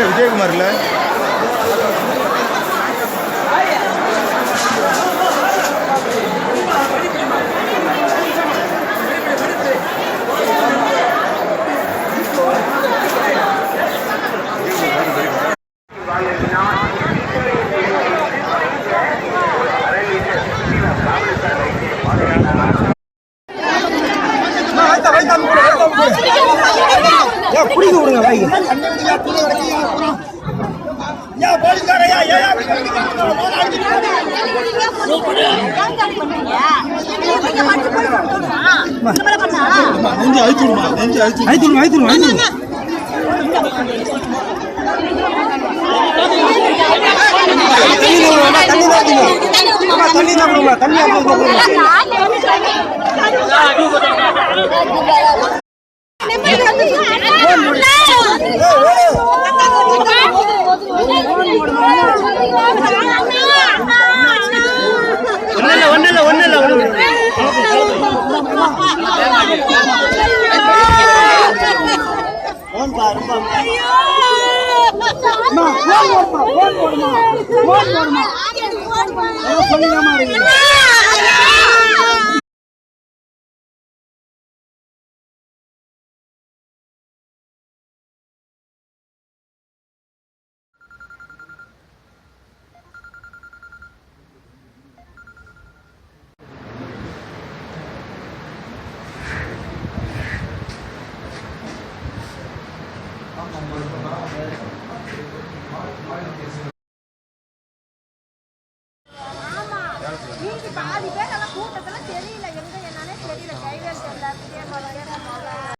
எங்க விஜயகுமார் குடிக்க விடுங்க வைங்க நெஞ்சு அழிச்சு நெஞ்சு தண்ணி தான் தண்ணி தான் ஒன்னும் ஒன்னும் ஒன்னும் ஒன்னும் பாதி பேர் எல்லாம் கூட்டத்தில் தெரியல. எங்க என்னன்னே தெரியல. கைவேல் தெரியல.